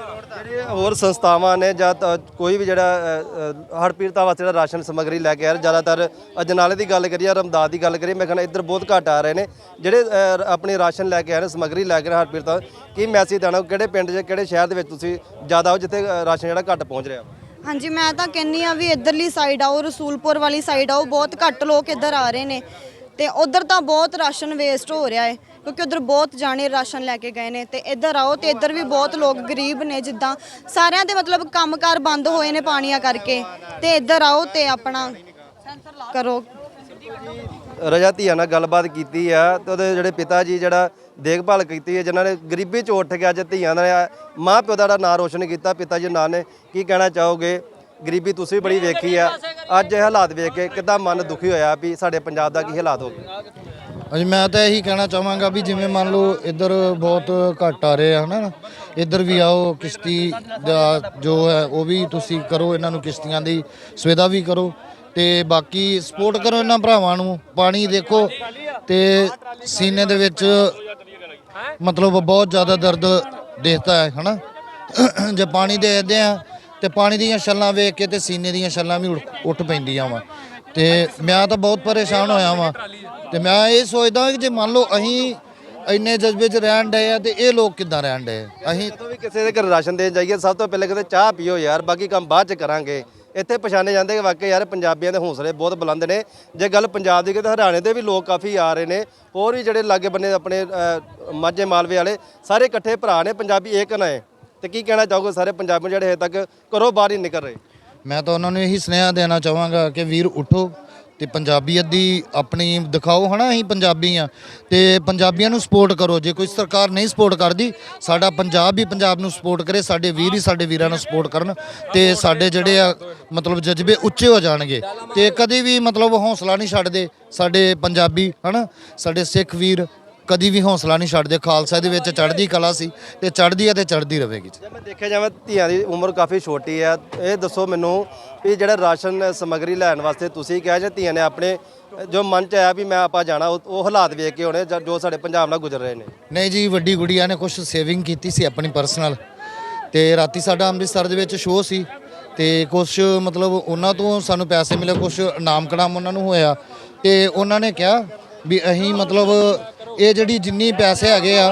ਜਿਹੜੇ ਹੋਰ ਸੰਸਥਾਵਾਂ ਨੇ ਜਾਂ ਤਾਂ ਕੋਈ ਵੀ ਜਿਹੜਾ ਹੜ ਪੀੜਤਾਂ ਵਾਸਤੇ ਜਿਹੜਾ ਰਾਸ਼ਨ ਸਮੱਗਰੀ ਲੈ ਕੇ ਆ ਰਹੇ ਜ਼ਿਆਦਾਤਰ ਅਜਨਾਲੇ ਦੀ ਗੱਲ ਕਰੀਏ ਰਮਦਾਦ ਦੀ ਗੱਲ ਕਰੀਏ ਮੈਂ ਕਹਿੰਦਾ ਇੱਧਰ ਬਹੁਤ ਘੱਟ ਆ ਰਹੇ ਨੇ। ਜਿਹੜੇ ਅ, ਆਪਣੇ ਰਾਸ਼ਨ ਲੈ ਕੇ ਆ ਰਹੇ ਸਮੱਗਰੀ ਲੈ ਕੇ ਹੜ ਪੀੜਤਾਂ ਕੀ ਮੈਸੇਜ ਦੇਣਾ ਕਿਹੜੇ ਪਿੰਡ 'ਚ ਕਿਹੜੇ ਸ਼ਹਿਰ ਦੇ ਵਿੱਚ ਤੁਸੀਂ ਜ਼ਿਆਦਾ ਹੋ ਜਿੱਥੇ ਅ, ਰਾਸ਼ਨ ਜਿਹੜਾ ਘੱਟ ਪਹੁੰਚ ਰਿਹਾ? ਹਾਂਜੀ ਮੈਂ ਤਾਂ ਕਹਿੰਨੀ ਆ ਵੀ ਇੱਧਰਲੀ ਸਾਈਡ ਆਓ ਰਸੂਲਪੁਰ ਵਾਲੀ ਸਾਈਡ ਆਓ ਬਹੁਤ ਘੱਟ ਲੋਕ ਇੱਧਰ ਆ ਰਹੇ ਨੇ। ਤੇ ਉਧਰ ਤਾਂ ਬਹੁਤ ਰਾਸ਼ਨ ਵੇਸਟ ਹੋ ਰਿਹਾ ਹੈ ਕਿਉਂਕਿ ਉਧਰ ਬਹੁਤ ਜਾਣੇ ਰਾਸ਼ਨ ਲੈ ਕੇ ਗਏ ਨੇ ਤੇ ਇੱਧਰ ਆਓ ਤੇ ਇੱਧਰ ਵੀ ਬਹੁਤ ਲੋਕ ਗਰੀਬ ਨੇ ਜਿੱਦਾਂ ਸਾਰਿਆਂ ਦੇ ਮਤਲਬ ਕੰਮਕਾਰ ਬੰਦ ਹੋਏ ਨੇ ਪਾਣੀਆਂ ਕਰਕੇ ਤੇ ਇੱਧਰ ਆਓ ਤੇ ਆਪਣਾ ਕਰੋ। ਰਜਾ ਧੀਆਂ ਨਾਲ ਗੱਲਬਾਤ ਕੀਤੀ ਆ ਤੇ ਉਹਦੇ ਜਿਹੜੇ ਪਿਤਾ ਜੀ ਜਿਹੜਾ ਦੇਖਭਾਲ ਕੀਤੀ ਹੈ ਜਿਨ੍ਹਾਂ ਨੇ ਗਰੀਬੀ ਚੋਂ ਉੱਠ ਕੇ ਅੱਜ ਧੀਆਂ ਦਾ ਮਾਂ ਪਿਓ ਦਾ ਜਿਹੜਾ ਨਾਂ ਰੋਸ਼ਨ ਕੀਤਾ, ਪਿਤਾ ਜੀ ਨਾਂ ਨੇ, ਕੀ ਕਹਿਣਾ ਚਾਹੋਗੇ? ਗਰੀਬੀ ਤੁਸੀਂ ਬੜੀ ਵੇਖੀ ਆ, ਅੱਜ ਇਹ ਹਾਲਾਤ ਵੇਖ ਕੇ ਕਿੱਦਾਂ ਮਨ ਦੁਖੀ ਹੋਇਆ ਵੀ ਸਾਡੇ ਪੰਜਾਬ ਦਾ ਕੀ ਹਾਲਾਤ ਹੋ ਗਏ ਅਜ ਮੈਂ ਤਾਂ ਇਹੀ ਕਹਿਣਾ ਚਾਹਾਂਗਾ ਵੀ ਜਿਵੇਂ ਮੰਨ ਲਓ ਇੱਧਰ ਬਹੁਤ ਘੱਟ ਆ ਰਹੇ ਆ, ਹਨਾ? ਇੱਧਰ ਵੀ ਆਓ, ਕਿਸ਼ਤੀ ਦਾ ਜੋ ਹੈ, ਉਹ ਵੀ ਤੁਸੀਂ ਕਰੋ, ਇਹਨਾਂ ਨੂੰ ਕਿਸ਼ਤੀਆਂ ਦੀ ਸੁਵਿਧਾ ਵੀ ਕਰੋ। ਤੇ ਬਾਕੀ ਸਪੋਰਟ ਕਰੋ ਇਹਨਾਂ ਭਰਾਵਾਂ ਨੂੰ, ਪਾਣੀ ਦੇਖੋ ਤੇ ਸੀਨੇ ਦੇ ਵਿੱਚ ਮਤਲਬ ਬਹੁਤ ਜ਼ਿਆਦਾ ਦਰਦ ਦੇਖਦਾ ਹੈ, ਹਨਾ? ਜੇ ਪਾਣੀ ਦੇਖਦੇ ਆ ਤੇ ਪਾਣੀ ਦੀਆਂ ਛੱਲਾਂ ਵੇਖ ਕੇ ਤੇ ਸੀਨੇ ਦੀਆਂ ਛੱਲਾਂ ਵੀ ਉੱਠ- ਉੱਠ ਪੈਂਦੀਆਂ ਵਾ। ਤੇ ਮੈਂ ਤਾਂ ਬਹੁਤ ਪਰੇਸ਼ਾਨ ਹੋਇਆ ਵਾਂ। ਤੇ ਮੈਂ ਇਹ ਸੋਚਦਾ ਕਿ ਜੇ ਮੰਨ ਲਓ ਅਸੀਂ ਇੰਨੇ ਜਜ਼ਬੇ 'ਚ ਰਹਿਣ ਡਏ ਆ ਤੇ ਇਹ ਲੋਕ ਕਿੱਦਾਂ ਰਹਿਣ ਡਏ? ਆ? ਅਸੀਂ ਜਦੋਂ ਵੀ ਕਿਸੇ ਦੇ ਘਰ ਰਾਸ਼ਨ ਦੇਣ ਜਾਈਏ ਸਭ ਤੋਂ ਪਹਿਲੇ ਕਹਿੰਦੇ ਚਾਹ ਪੀਓ ਯਾਰ ਬਾਕੀ ਕੰਮ ਬਾਅਦ ਚ ਕਰਾਂਗੇ। ਇੱਥੇ ਪਛਾਣੇ ਜਾਂਦੇ ਕਿ ਵਾਕਈ ਯਾਰ ਪੰਜਾਬੀਆਂ ਦੇ ਹੌਸਲੇ ਬਹੁਤ ਬੁਲੰਦ ਨੇ। ਜੇ ਗੱਲ ਪੰਜਾਬ ਦੀ ਕਿਤੇ ਹਰਿਆਣੇ ਦੇ ਵੀ ਲੋਕ ਕਾਫੀ ਆ ਰਹੇ ਨੇ। ਹੋਰ ਵੀ ਜਿਹੜੇ ਲਾਗੇ ਬੰਨੇ ਆਪਣੇ ਅ, ਮਾਝੇ ਮਾਲਵੇ ਵਾਲੇ ਸਾਰੇ ਇਕੱਠੇ ਭਰਾ ਨੇ ਪੰਜਾਬੀ ਏਕ ਹੈ ਤੇ ਕੀ ਕਹਿਣਾ ਚਾਹੋਗੇ ਸਾਰੇ ਪੰਜਾਬੀ ਜਿਹੜੇ ਹਜੇ ਤੱਕ ਘਰੋਂ ਬਾਹਰ ਹੀ ਨਹੀਂ ਨਿਕਲ ਰਹੇ? ਮੈਂ ਤਾਂ ਉਹਨਾਂ ਨੂੰ ਇਹੀ ਸੁਨੇਹਾ ਦੇਣਾ ਚਾਹਾਂਗਾ ਕਿ ਵੀਰ ਉਠੋ ਤੇ ਪੰਜਾਬੀਅਤ ਦੀ ਆਪਣੀ ਦਿਖਾਓ, ਹਨਾ, ਅਸੀਂ ਪੰਜਾਬੀ ਆ। ਤੇ ਪੰਜਾਬੀਆਂ ਨੂੰ ਸਪੋਰਟ ਕਰੋ। ਜੇ ਕੋਈ ਸਰਕਾਰ ਨਹੀਂ ਸਪੋਰਟ ਕਰਦੀ, ਸਾਡਾ ਪੰਜਾਬ ਵੀ ਪੰਜਾਬ ਨੂੰ ਸਪੋਰਟ ਕਰੇ, ਸਾਡੇ ਵੀਰ ਹੀ ਸਾਡੇ ਵੀਰਾਂ ਨੂੰ ਸਪੋਰਟ ਕਰਨ ਤੇ ਸਾਡੇ ਜਿਹੜੇ ਆ, ਮਤਲਬ ਜਜ਼ਬੇ ਉੱਚੇ ਹੋ ਜਾਣਗੇ। ਤੇ ਕਦੇ ਵੀ ਮਤਲਬ ਹੌਸਲਾ ਨਹੀਂ ਛੱਡਦੇ ਸਾਡੇ ਪੰਜਾਬੀ, ਹਨਾ, ਸਾਡੇ ਸਿੱਖ ਵੀਰ ਕਦੀ ਵੀ ਹੌਸਲਾ ਨਹੀਂ ਛੱਡਦੇ। ਖਾਲਸਾ ਦੇ ਵਿੱਚ ਚੜ੍ਹਦੀ ਕਲਾ ਸੀ ਤੇ ਚੜ੍ਹਦੀ ਹੈ ਤੇ ਚੜ੍ਹਦੀ ਰਹੇਗੀ। ਜੇ ਮੈਂ ਦੇਖਿਆ ਜਾਵੇ ਧੀਆਂ ਦੀ ਉਮਰ ਕਾਫੀ ਛੋਟੀ ਹੈ ਇਹ ਦੱਸੋ ਮੈਨੂੰ ਵੀ ਜਿਹੜਾ ਰਾਸ਼ਨ ਸਮੱਗਰੀ ਲੈਣ ਵਾਸਤੇ ਤੁਸੀਂ ਕਿਹਾ ਜਾਂ ਧੀਆਂ ਨੇ ਆਪਣੇ ਜੋ ਮਨ ਚ ਆਇਆ ਵੀ ਮੈਂ ਆਪਾਂ ਜਾਣਾ ਉਹ ਹਾਲਾਤ ਵੇਖ ਕੇ ਹੋਣੇ ਜਾਂ ਸਾਡੇ ਪੰਜਾਬ ਨਾਲ ਗੁਜ਼ਰ ਰਹੇ ਨੇ। ਨਹੀਂ ਜੀ ਵੱਡੀ ਗੁੜੀਆ ਨੇ ਕੁਝ ਸੇਵਿੰਗ ਕੀਤੀ ਸੀ ਆਪਣੀ ਪਰਸਨਲ ਤੇ ਰਾਤੀ ਸਾਡਾ ਅੰਮ੍ਰਿਤਸਰ ਦੇ ਵਿੱਚ ਸ਼ੋਅ ਸੀ ਤੇ ਕੁਝ ਮਤਲਬ ਉਹਨਾਂ ਤੋਂ ਸਾਨੂੰ ਪੈਸੇ ਮਿਲੇ ਕੁਝ ਇਨਾਮ ਕੜਾਮ ਉਹਨਾਂ ਨੂੰ ਹੋਇਆ। ਤੇ ਉਹਨਾਂ ਨੇ ਕਿਹਾ ਵੀ ਅਸੀਂ ਮਤਲਬ ਇਹ ਜਿਹੜੀ ਜਿੰਨੀ ਪੈਸੇ ਹੈਗੇ ਆ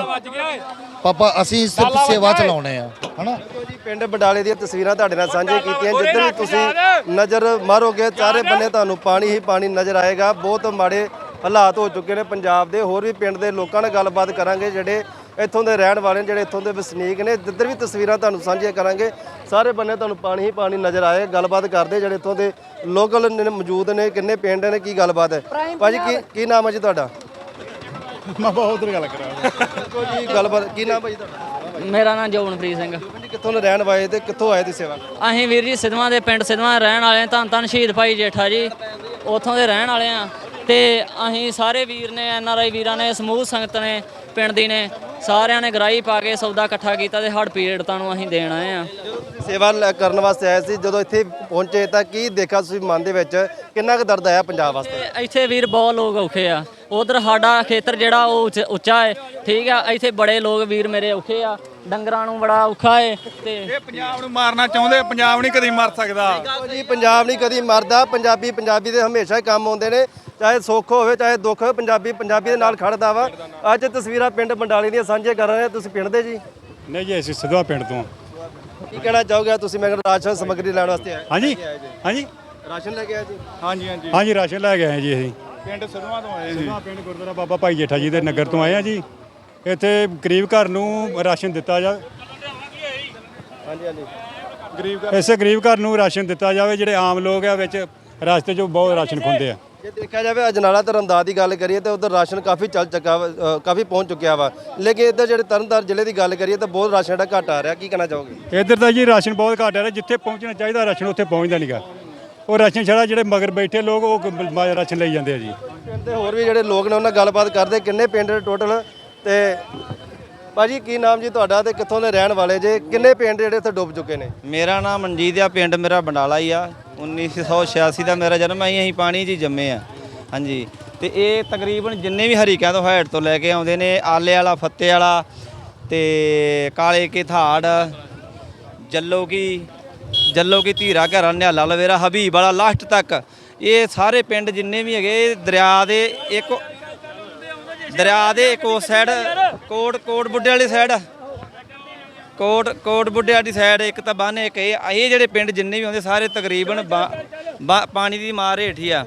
ਪਾਪਾ ਅਸੀਂ ਸਿਰਫ ਸੇਵਾ ਚਲਾਉਣੇ ਆ ਹਨਾ? ਜੀ ਪਿੰਡ ਬਡਾਲੇ ਦੀਆਂ ਤਸਵੀਰਾਂ ਤੁਹਾਡੇ ਨਾਲ ਸਾਂਝੀਆਂ ਕੀਤੀਆਂ ਜਿੱਧਰ ਵੀ ਤੁਸੀਂ ਨਜ਼ਰ ਮਾਰੋਗੇ ਚਾਰੇ ਬੰਨੇ ਤੁਹਾਨੂੰ ਪਾਣੀ ਹੀ ਪਾਣੀ ਨਜ਼ਰ ਆਏਗਾ। ਬਹੁਤ ਮਾੜੇ ਹਾਲਾਤ ਹੋ ਚੁੱਕੇ ਨੇ ਪੰਜਾਬ ਦੇ। ਹੋਰ ਵੀ ਪਿੰਡ ਦੇ ਲੋਕਾਂ ਨਾਲ ਗੱਲਬਾਤ ਕਰਾਂਗੇ ਜਿਹੜੇ ਇੱਥੋਂ ਦੇ ਰਹਿਣ ਵਾਲੇ ਨੇ ਜਿਹੜੇ ਇੱਥੋਂ ਦੇ ਵਸਨੀਕ ਨੇ। ਜਿੱਧਰ ਵੀ ਤਸਵੀਰਾਂ ਤੁਹਾਨੂੰ ਸਾਂਝੀਆਂ ਕਰਾਂਗੇ ਸਾਰੇ ਬੰਨੇ ਤੁਹਾਨੂੰ ਪਾਣੀ ਹੀ ਪਾਣੀ ਨਜ਼ਰ ਆਏ। ਗੱਲਬਾਤ ਕਰਦੇ ਜਿਹੜੇ ਇੱਥੋਂ ਦੇ ਲੋਕਲ ਮੌਜੂਦ ਨੇ ਕਿੰਨੇ ਪਿੰਡ ਨੇ ਕੀ ਗੱਲਬਾਤ ਹੈ? ਭਾਜੀ ਕੀ ਕੀ ਨਾਮ ਹੈ ਜੀ ਤੁਹਾਡਾ? ਮੈਂ ਬਹੁਤ ਗੱਲ ਕਰਾਂ ਦੇਖੋ ਜੀ ਗੱਲਬਾਤ ਕੀ ਨਾਮ ਜੀ ਤੁਹਾਡਾ? ਮੇਰਾ ਨਾਮ ਜੋਬਨਪ੍ਰੀਤ ਸਿੰਘ ਜੀ ਕਿੱਥੋਂ ਦੇ ਰਹਿਣ ਵਾਲੇ ਤੇ ਕਿੱਥੋਂ ਆਏ ਤੁਸੀਂ ਸੇਵਾ? ਅਸੀਂ ਵੀਰ ਜੀ ਸਿਧਵਾਂ ਦੇ ਪਿੰਡ ਸਿਧਵਾਂ ਦੇ ਰਹਿਣ ਵਾਲੇ ਹਾਂ ਧੰਨ ਧੰਨ ਸ਼ਹੀਦ ਭਾਈ ਜੇਠਾ ਜੀ। ਉੱਥੋਂ ਦੇ ਰਹਿਣ ਵਾਲੇ ਆ ਤੇ ਅਸੀਂ ਸਾਰੇ ਵੀਰ ਨੇ ਐਨ ਆਰ ਆਈ ਵੀਰਾਂ ਨੇ ਸਮੂਹ ਸੰਗਤ ਨੇ ਪਿੰਡ ਦੀ ਨੇ ਸਾਰਿਆਂ ਨੇ ਗਰਾਈ ਪਾ ਕੇ ਸੌਦਾ ਇਕੱਠਾ ਕੀਤਾ ਤੇ ਹੜ ਪੀੜਤਾਂ ਨੂੰ ਅਸੀਂ ਦੇਣ ਆਏ ਆ ਜਦੋਂ ਤੁਸੀਂ ਸੇਵਾ ਲੈ- ਕਰਨ ਵਾਸਤੇ ਆਏ ਸੀ ਜਦੋਂ ਇੱਥੇ ਪਹੁੰਚੇ ਤਾਂ ਕੀ ਦੇਖਿਆ ਤੁਸੀਂ ਮਨ ਦੇ ਵਿੱਚ? ਕਿੰਨਾ ਕੁ ਦਰਦ ਆਇਆ ਪੰਜਾਬ ਵਾਸਤੇ? ਤੇ ਇੱਥੇ ਵੀਰ ਬਹੁਤ ਲੋਕ ਔਖੇ ਆ। ਉਧਰ ਸਾਡਾ ਖੇਤਰ ਜਿਹੜਾ ਉਹ ਉੱਚ- ਉੱਚਾ ਹੈ। ਠੀਕ ਆ ਇੱਥੇ ਬੜੇ ਲੋਕ ਵੀਰ ਮੇਰੇ ਔਖੇ ਆ। ਡੰਗਰਾਂ ਨੂੰ ਬੜਾ ਔਖਾ ਹੈ ਤੇ ਇਹ ਪੰਜਾਬ ਨੂੰ ਮਾਰਨਾ ਚਾਹੁੰਦੇ ਪੰਜਾਬ ਨਹੀਂ ਕਦੀ ਮਰ ਸਕਦਾ। ਜੀ ਪੰਜਾਬ ਨਹੀਂ ਕਦੀ ਮਰਦਾ। ਪੰਜਾਬੀ ਪੰਜਾਬੀ ਦੇ ਹਮੇਸ਼ਾ ਹੀ ਕੰਮ ਆਉਂਦੇ ਨੇ। ਚਾਹੇ ਸੁੱਖ ਹੋਵੇ ਚਾਹੇ ਦੁੱਖ ਹੋਵੇ ਪੰਜਾਬੀ ਪੰਜਾਬੀ ਦੇ ਨਾਲ ਖੜਦਾ ਵਾ। ਅੱਜ ਤਸਵੀਰਾਂ ਪਿੰਡ ਬੰਡਾਲੀ ਦੀਆਂ ਸਾਂਝੀਆਂ ਕਰ ਰਹੇ ਤੁਸੀਂ ਪਿੰਡ ਦੇ ਜੀ? ਨਹੀਂ ਜੀ ਅਸੀਂ ਸਿੱਧਵਾ ਪਿੰਡ ਤੋਂ। ਕੀ ਕਹਿਣਾ ਚਾਹੋਗੇ? ਤੁਸੀਂ ਮੈਂ ਰਾਸ਼ਨ ਸਮੱਗਰੀ ਲੈਣ ਵਾਸਤੇ ਆਏ। ਹਾਂਜੀ? ਹਾਂਜੀ? ਰਾਸ਼ਨ ਲੈ ਕੇ ਆਏ ਜੀ? ਹਾਂਜੀ ਹਾਂਜੀ। ਹਾਂਜੀ ਰਾਸ਼ਨ ਲੈ ਕੇ ਆਏ ਜੀ ਅਸੀਂ। ਪਿੰਡ ਸਿੱਧਵਾ ਤੋਂ ਆਏ ਜੀ ਪਿੰਡ ਗੁਰਦੁਆਰਾ ਬਾਬਾ ਭਾਈ ਜੇਠਾ ਜੀ ਦੇ ਨਗਰ ਤੋਂ ਆਏ ਆ ਜੀ। ਇੱਥੇ ਗਰੀਬ ਘਰ ਨੂੰ ਰਾਸ਼ਨ ਦਿੱਤਾ ਜਾ ਹਾਂਜੀ ਹਾਂਜੀ। ਗਰੀਬ ਘਰ ਇਸੇ ਗਰੀਬ ਘਰ ਨੂੰ ਰਾਸ਼ਨ ਦਿੱਤਾ ਜਾਵੇ ਜਿਹੜੇ ਆਮ ਲੋਕ ਆ ਵਿੱਚ ਰਸਤੇ 'ਚੋਂ ਬਹੁਤ ਰਾਸ਼ਨ ਖੁੰਦੇ ਆ। ਜੇ ਦੇਖਿਆ ਜਾਵੇ ਅਜਨਾਲਾ ਧਰਮਦਾਰ ਦੀ ਗੱਲ ਕਰੀਏ ਤਾਂ ਉਧਰ ਰਾਸ਼ਨ ਕਾਫੀ ਚੱਲ ਚੱਕਾ ਕਾਫੀ ਪਹੁੰਚ ਚੁੱਕਿਆ ਵਾ। ਲੇਕਿਨ ਇੱਧਰ ਜਿਹੜੇ ਤਰਨਤਾਰਨ ਜ਼ਿਲ੍ਹੇ ਦੀ ਗੱਲ ਕਰੀਏ ਤਾਂ ਬਹੁਤ ਰਾਸ਼ਨ ਜਿਹੜਾ ਘੱਟ ਆ ਰਿਹਾ ਕੀ ਕਹਿਣਾ ਚਾਹੋਗੇ? ਇੱਧਰ ਤਾਂ ਜੀ ਰਾਸ਼ਨ ਬਹੁਤ ਘੱਟ ਆ ਰਿਹਾ ਜਿੱਥੇ ਪਹੁੰਚਣਾ ਚਾਹੀਦਾ ਰਾਸ਼ਨ ਉੱਥੇ ਪਹੁੰਚਦਾ ਨਹੀਂਗਾ ਉਹ ਰਾਸ਼ਨ ਛੜਾ ਜਿਹੜੇ ਮਗਰ ਬੈਠੇ ਲੋਕ ਉਹ ਰਾਸ਼ਨ ਲਈ ਜਾਂਦੇ ਆ ਜੀ। ਪਿੰਡ ਦੇ ਹੋਰ ਵੀ ਜਿਹੜੇ ਲੋਕ ਨੇ ਉਹਨਾਂ ਨਾਲ ਗੱਲਬਾਤ ਕਰਦੇ ਕਿੰਨੇ ਪਿੰਡ ਟੋਟਲ ਤੇ ਭਾਜੀ ਕੀ ਨਾਮ ਜੀ ਤੁਹਾਡਾ ਤੇ ਕਿੱਥੋਂ ਦੇ ਰਹਿਣ ਵਾਲੇ ਜੇ? ਕਿੰਨੇ ਪਿੰਡ ਜਿਹੜੇ ਇੱਥੇ ਡੁੱਬ ਚੁੱਕੇ ਨੇ? ਮੇਰਾ ਨਾਮ ਮਨਜੀਤ ਆ ਪਿੰਡ ਮੇਰਾ ਬੰਡਾਲਾ ਹੀ ਆ। 1986 ਦਾ ਮੇਰਾ ਜਨਮ ਅਸੀਂ ਅਸੀਂ ਪਾਣੀ 'ਚ ਹੀ ਜੰਮੇ ਆ। ਹਾਂਜੀ। ਤੇ ਇਹ ਤਕਰੀਬਨ ਜਿੰਨੇ ਵੀ ਹਰੀਕਿਆਂ ਤੋਂ ਹੈਡ ਤੋਂ ਲੈ ਕੇ ਆਉਂਦੇ ਨੇ ਆਲੇ ਵਾਲਾ ਫੱਤੇ ਵਾਲਾ ਤੇ ਕਾਲੇ ਕੇ ਥਾੜ ਜੱਲੋ ਕੀ ਜੱਲੋ ਕੀ ਧੀਰਾ ਘਰਾਂ ਨਿਹਾਲਾ ਲਵੇਰਾ ਹਬੀਬ ਵਾਲਾ ਲਾਸਟ ਤੱਕ। ਇਹ ਸਾਰੇ ਪਿੰਡ ਜਿੰਨੇ ਵੀ ਹੈਗੇ, ਇਹ ਦਰਿਆ ਦੇ ਇੱਕ ਦਰਿਆ ਦੇ ਇੱਕ ਉਸ ਸਾਈਡ ਕੋਟ ਕੋਟ ਬੁੱਢੇ ਵਾਲੀ ਸਾਈਡ ਕੋਟ ਕੋਟ ਬੁੱਢੇ ਵਾਲੀ ਸਾਈਡ ਇੱਕ ਤਾਂ ਬੰਨ, ਇੱਕ ਇਹ ਇਹ ਜਿਹੜੇ ਪਿੰਡ ਜਿੰਨੇ ਵੀ ਆਉਂਦੇ, ਸਾਰੇ ਤਕਰੀਬਨ ਬਾ- ਬਾ- ਪਾਣੀ ਦੀ ਮਾਰ ਹੇਠ ਹੀ ਆ।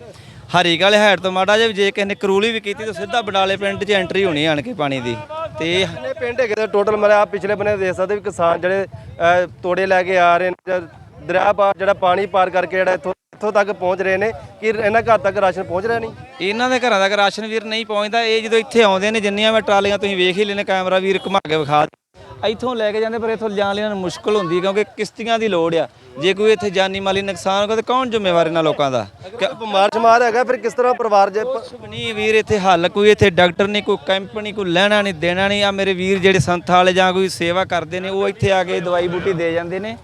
ਹਰੀ ਵਾਲੇ ਹੈਡ ਤੋਂ ਮਾੜਾ ਜਿਹਾ ਵੀ ਜੇ ਕਿਸੇ ਨੇ ਕਰੂਲੀ ਵੀ ਕੀਤੀ ਤਾਂ ਸਿੱਧਾ ਬਡਾਲੇ ਪਿੰਡ 'ਚ ਐਂਟਰੀ ਹੋਣੀ ਆਣ ਕੇ ਪਾਣੀ ਦੀ। ਤੇ ਇਹ ਪਿੰਡ ਹੈਗੇ ਤੇ ਟੋਟਲ ਮਤਲਬ ਆ ਪਿਛਲੇ ਬੰਨੇ ਦੇਖ ਸਕਦੇ ਵੀ ਕਿਸਾਨ ਜਿਹੜੇ ਤੋੜੇ ਲੈ ਕੇ ਆ ਰਹੇ ਨੇ ਜਾਂ ਦਰਿਆ ਪਾਰ ਜਿਹੜਾ ਪਾਣੀ ਪਾਰ ਕਰਕੇ ਜਿਹੜਾ ਇੱਥੋਂ ਇੱਥੋਂ ਤੱਕ ਪਹੁੰਚ ਰਹੇ ਨੇ ਕਿ ਇਹਨਾਂ ਘਰ ਤੱਕ ਰਾਸ਼ਨ ਪਹੁੰਚ ਰਿਹਾ ਨਹੀਂ? ਇਹਨਾਂ ਦੇ ਘਰਾਂ ਤੱਕ ਰਾਸ਼ਨ ਵੀਰ ਨਹੀਂ ਪਹੁੰਚਦਾ। ਇਹ ਜਦੋਂ ਇੱਥੇ ਆਉਂਦੇ ਨੇ ਜਿੰਨੀਆਂ ਮੈਂ ਟਰਾਲੀਆਂ ਤੁਸੀਂ ਵੇਖ ਹੀ ਲੈਣੇ ਕੈਮਰਾ ਵੀਰ ਘੁਮਾ ਕੇ ਵਿਖਾ ਇੱਥੋਂ ਲੈ ਕੇ ਜਾਂਦੇ ਪਰ ਇੱਥੋਂ ਜਾਣ ਲਈ ਇਹਨਾਂ ਨੂੰ ਮੁਸ਼ਕਲ ਹੁੰਦੀ ਕਿਉਂਕਿ ਕਿਸ਼ਤੀਆਂ ਦੀ ਲੋੜ ਆ। ਜੇ ਕੋਈ ਇੱਥੇ ਜਾਨੀ ਮਾਲੀ ਨੁਕਸਾਨ ਹੋਵੇ ਤਾਂ ਕੌਣ ਜ਼ਿੰਮੇਵਾਰ ਇਹਨਾਂ ਲੋਕਾਂ ਦਾ? ਬਿਮਾਰ ਸ਼ਮਾਰ ਹੈਗਾ ਫਿਰ ਕਿਸ ਤਰ੍ਹਾਂ ਪਰਿਵਾਰ ਜੇ ਕੁਛ ਵੀ ਨਹੀਂ ਵੀਰ ਇੱਥੇ ਹੱਲ ਕੋਈ ਇੱਥੇ ਡਾਕਟਰ ਨਹੀਂ ਕੋਈ ਕੈਂਪ ਨਹੀਂ ਕੋਈ ਲੈਣਾ ਨਹੀਂ ਦੇਣਾ ਨਹੀਂ। ਆ ਮੇਰੇ ਵੀਰ ਜਿਹੜੇ ਸੰਥਾ ਵਾਲੇ ਜਾਂ ਕੋਈ ਸੇਵਾ ਕਰਦੇ ਨੇ ਉਹ ਇੱਥੇ ਆ ਕੇ ਦਵਾਈ ਬੂਟੀ ਦੇ ਜਾਂਦੇ ਨੇ।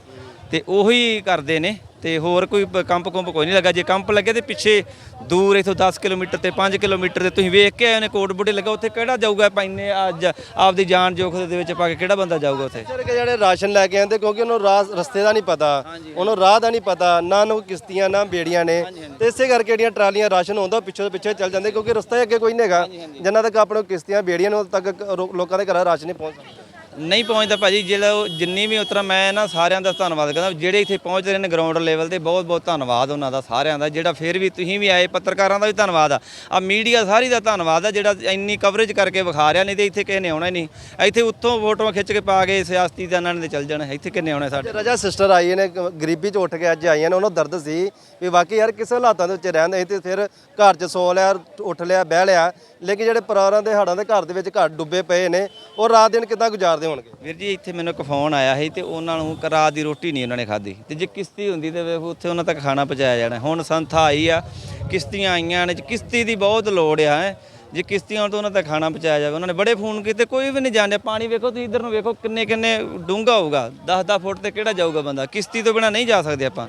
ਤੇ ਉਹੀ ਕਰਦੇ ਨੇ ਤੇ ਹੋਰ ਕੋਈ ਕੰਪ ਕੁੰਪ ਕੋਈ ਨਹੀਂ ਲੱਗਾ। ਜੇ ਕੰਪ ਲੱਗੇ ਤੇ ਪਿੱਛੇ ਦੂਰ ਇਥੋਂ 10 ਕਿਲੋਮੀਟਰ ਤੇ 5 ਕਿਲੋਮੀਟਰ ਤੇ ਤੁਸੀਂ ਵੇਖ ਕੇ ਆਏ ਨੇ ਕੋਟ ਬੁੱਢੇ ਲੱਗਾ ਉੱਥੇ ਕਿਹੜਾ ਜਾਊਗਾ ਪੈਨੇ ਅੱਜ ਆਪਦੀ ਜਾਨ ਜੋਖਮ ਦੇ ਵਿੱਚ ਪਾ ਕੇ ਕਿਹੜਾ ਬੰਦਾ ਜਾਊਗਾ ਉੱਥੇ? ਜਿਹੜੇ ਰਾਸ਼ਨ ਲੈ ਕੇ ਆਉਂਦੇ ਕਿਉਂਕਿ ਉਹਨੂੰ ਰਾਹ ਰਸਤੇ ਦਾ ਨਹੀਂ ਪਤਾ ਉਹਨੂੰ ਰਾਹ ਦਾ ਨਹੀਂ ਪਤਾ ਨਾ ਨੂੰ ਕਿਸ਼ਤੀਆਂ ਨਾ ਬੇੜੀਆਂ ਨੇ। ਤੇ ਇਸੇ ਕਰਕੇ ਜਿਹੜੀਆਂ ਟਰਾਲੀਆਂ ਰਾਸ਼ਨ ਹੁੰਦਾ ਉਹ ਪਿੱਛੇ ਪਿੱਛੇ ਚੱਲ ਜਾਂਦੇ ਕਿਉਂਕਿ ਰਸਤਾ ਹੀ ਅੱਗੇ ਕੋਈ ਨਹੀਂ ਹੈਗਾ। ਜਿੰਨਾ ਤੱਕ ਆਪਣੇ ਕਿਸ਼ਤੀਆਂ ਬੇੜੀਆਂ ਨੇ ਤੱਕ ਲੋਕਾਂ ਦੇ ਘਰਾਂ ਰਾਸ਼ਨ ਨਹੀਂ ਪਹੁੰਚ ਸਕਦਾ। ਨਹੀਂ ਪਹੁੰਚਦਾ ਭਾਜੀ, ਜਿਹੜਾ ਉਹ ਜਿੰਨੀ ਵੀ ਉਤਰਾ ਮੈਂ ਨਾ ਸਾਰਿਆਂ ਦਾ ਧੰਨਵਾਦ ਕਰਦਾ। ਜਿਹੜੇ ਇੱਥੇ ਪਹੁੰਚ ਰਹੇ ਨੇ ਗਰਾਊਂਡ ਲੈਵਲ ਤੇ, ਬਹੁਤ ਬਹੁਤ ਧੰਨਵਾਦ ਉਹਨਾਂ ਦਾ ਸਾਰਿਆਂ ਦਾ, ਜਿਹੜਾ ਫਿਰ ਵੀ ਤੁਸੀਂ ਵੀ ਆਏ, ਪੱਤਰਕਾਰਾਂ ਦਾ ਵੀ ਧੰਨਵਾਦ ਆ। ਆ ਮੀਡੀਆ ਸਾਰੀ ਦਾ ਧੰਨਵਾਦ ਆ, ਜਿਹੜਾ ਇੰਨੀ ਕਵਰੇਜ ਕਰਕੇ ਵਿਖਾ ਰਿਹਾ, ਨਹੀਂ ਤੇ ਇੱਥੇ ਕਿਸੇ ਨੇ ਆਉਣਾ ਹੀ ਨਹੀਂ। ਇੱਥੇ ਉੱਥੋਂ ਫੋਟੋਆਂ ਖਿੱਚ ਕੇ ਪਾ ਕੇ ਸਿਆਸਤੀ ਦਾ ਇਹਨਾਂ ਨੇ ਤੇ ਚੱਲ ਜਾਣਾ, ਇੱਥੇ ਕਿੰਨੇ ਆਉਣੇ ਸਾਡੇ? ਰਜਾ ਸਿਸਟਰ ਆਈਏ ਨੇ ਗਰੀਬੀ ਚ ਉੱਠ ਕੇ ਅੱਜ ਆਈਆਂ ਨੇ, ਉਹਨਾਂ ਦਰਦ ਸੀ ਵੀ ਵਾਕਈ ਯਾਰ ਕਿਸੇ ਹਾਲਾਤਾਂ ਦੇ ਵਿੱਚ ਰਹਿੰਦੇ ਸੀ ਤੇ ਫਿਰ ਘਰ ਚ ਸੌ ਲਿਆ, ਉੱਠ ਲਿਆ, ਬਹਿ ਲਿਆ। ਲੇਕਿਨ ਜਿਹੜੇ ਪਰਿਵਾਰਾਂ ਦੇ ਹਾੜਾਂ ਦੇ ਘਰ ਦੇ ਵਿੱਚ ਘਰ ਡੁੱਬੇ ਪਏ ਨੇ, ਉਹ ਰਾਤ ਦਿਨ ਕਿੱਦਾਂ ਗੁਜ਼ਾਰਦੇ ਹੋਣਗੇ ਵੀਰ ਜੀ, ਇੱਥੇ ਮੈਨੂੰ ਇੱਕ ਫੋਨ ਆਇਆ ਸੀ ਤੇ ਉਹਨਾਂ ਨੂੰ ਕ- ਰਾਤ ਦੀ ਰੋਟੀ ਨਹੀਂ ਉਹਨਾਂ ਨੇ ਖਾਧੀ। ਤੇ ਜੇ ਕਿਸ਼ਤੀ ਹੁੰਦੀ ਤੇ ਵੇਖੋ, ਉੱਥੇ ਉਹਨਾਂ ਤੱਕ ਖਾਣਾ ਪਹੁੰਚਾਇਆ ਜਾਣਾ। ਹੁਣ ਸੰਥਾ ਆਈ ਆ, ਕਿਸ਼ਤੀਆਂ ਆਈਆਂ ਨੇ, ਕਿਸ਼ਤੀ ਦੀ ਬਹੁਤ ਲੋੜ ਆ, ਹੈਂ। ਜੇ ਕਿਸ਼ਤੀਆਂ ਤੋਂ ਉਹਨਾਂ ਤੱਕ ਖਾਣਾ ਪਹੁੰਚਾਇਆ ਜਾਵੇ। ਉਹਨਾਂ ਨੇ ਬੜੇ ਫੋਨ ਕੀਤੇ, ਕੋਈ ਵੀ ਨਹੀਂ ਜਾਣਿਆ ਪਾਣੀ ਵੇਖੋ, ਤੁਸੀਂ ਇਧਰ ਨੂੰ ਵੇਖੋ ਕਿੰਨੇ ਕਿੰਨੇ ਡੂੰਘਾ ਹੋਊਗਾ। 10-10 ਫੁੱਟ ਤੇ ਕਿਹੜਾ ਜਾਊਗਾ ਬੰਦਾ? ਕਿਸ਼ਤੀ ਤੋਂ ਬਿਨਾ ਨਹੀਂ ਜਾ ਸਕਦੇ ਆਪਾਂ।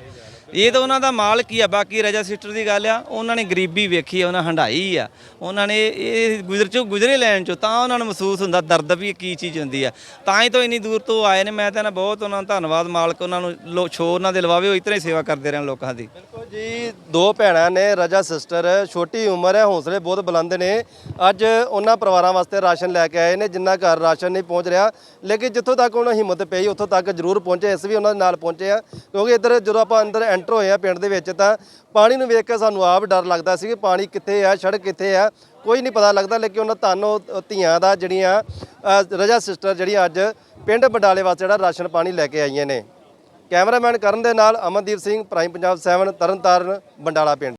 ਇਹ ਤਾਂ ਉਹਨਾਂ ਦਾ ਮਾਲਕ ਹੀ ਆ, ਬਾਕੀ ਰਜਾ ਸਿਸਟਰ ਦੀ ਗੱਲ ਆ, ਉਹਨਾਂ ਨੇ ਗਰੀਬੀ ਵੇਖੀ ਆ, ਉਹਨਾਂ ਹੰਡਾਈ ਆ। ਉਹਨਾਂ ਨੇ ਇਹ ਗੁਜ਼ਰ ਚੋਂ, ਗੁਜ਼ਰੇ ਲੈਣ ਚੋਂ ਤਾਂ ਉਹਨਾਂ ਨੂੰ ਮਹਿਸੂਸ ਹੁੰਦਾ ਦਰਦ ਵੀ ਕੀ ਚੀਜ਼ ਹੁੰਦੀ ਆ। ਤਾਂ ਹੀ ਤਾਂ ਇੰਨੀ ਦੂਰ ਤੋਂ ਆਏ ਨੇ, ਮੈਂ ਤਾਂ ਨਾ ਬਹੁਤ ਉਹਨਾਂ ਦਾ ਧੰਨਵਾਦ, ਮਾਲਕ ਉਹਨਾਂ ਨੂੰ ਲੋ ਛੋ ਉਹਨਾਂ ਦੇ ਲਵਾਵੇ ਉਹ ਇਤਨੇ ਹੀ ਸੇਵਾ ਕਰਦੇ ਰਹਿਣ ਲੋਕਾਂ ਦੀ। ਬਿਲਕੁਲ ਜੀ, ਦੋ ਭੈਣਾਂ ਨੇ, ਰਜਾ ਸਿਸਟਰ, ਛੋਟੀ ਉਮਰ ਹੈ, ਹੌਸਲੇ ਬਹੁਤ ਬੁਲੰਦ ਨੇ। ਅੱਜ ਉਹਨਾਂ ਪਰਿਵਾਰਾਂ ਵਾਸਤੇ ਰਾਸ਼ਨ ਲੈ ਕੇ ਆਏ ਨੇ, ਜਿੰਨਾ ਘਰ ਰਾਸ਼ਨ ਨਹੀਂ ਪਹੁੰਚ ਰਿਹਾ, ਲੇਕਿਨ ਜਿੱਥੋਂ ਤੱਕ ਉਹਨਾਂ ਹਿੰਮਤ ਪਈ, ਉੱਥੋਂ ਤੱਕ ਜ਼ਰੂਰ ਪਹੁੰਚੇ, ਇਸ ਵੀ ਉਹਨਾਂ ਦੇ ਨਾਲ ਪਹੁੰਚੇ ਆ, ਕਿਉਂਕਿ ਇੱਧਰ ਜਦੋਂ ਆਪਾਂ ਅੰਦਰ ਐਂਟਰ ਹੋਏ ਆ ਪਿੰਡ ਦੇ ਵਿੱਚ, ਤਾਂ ਪਾਣੀ ਨੂੰ ਵੇਖ ਕੇ ਸਾਨੂੰ ਆਪ ਡਰ ਲੱਗਦਾ ਸੀ ਕਿ ਪਾਣੀ ਕਿੱਥੇ ਆ, ਸੜਕ ਕਿੱਥੇ ਆ, ਕੋਈ ਨਹੀਂ ਪਤਾ ਲੱਗਦਾ, ਲੇਕਿਨ ਉਹਨਾਂ ਤੁਹਾਨੂੰ ਧੀਆਂ ਦਾ ਜਿਹੜੀਆਂ ਰਜਾ ਸਿਸਟਰ ਜਿਹੜੀਆਂ ਅੱਜ ਪਿੰਡ ਬੰਡਾਲੇ ਵਾਸਤੇ ਜਿਹੜਾ ਰਾਸ਼ਨ ਪਾਣੀ ਲੈ ਕੇ ਆਈਆਂ ਨੇ। ਕੈਮਰਾਮੈਨ ਕਰਨ ਦੇ ਨਾਲ ਅਮਨਦੀਪ ਸਿੰਘ, ਪ੍ਰਾਈਮ ਪੰਜਾਬ 7 ਤਰਨਤਾਰਨ, ਬੰਡਾਲਾ ਪਿੰਡ।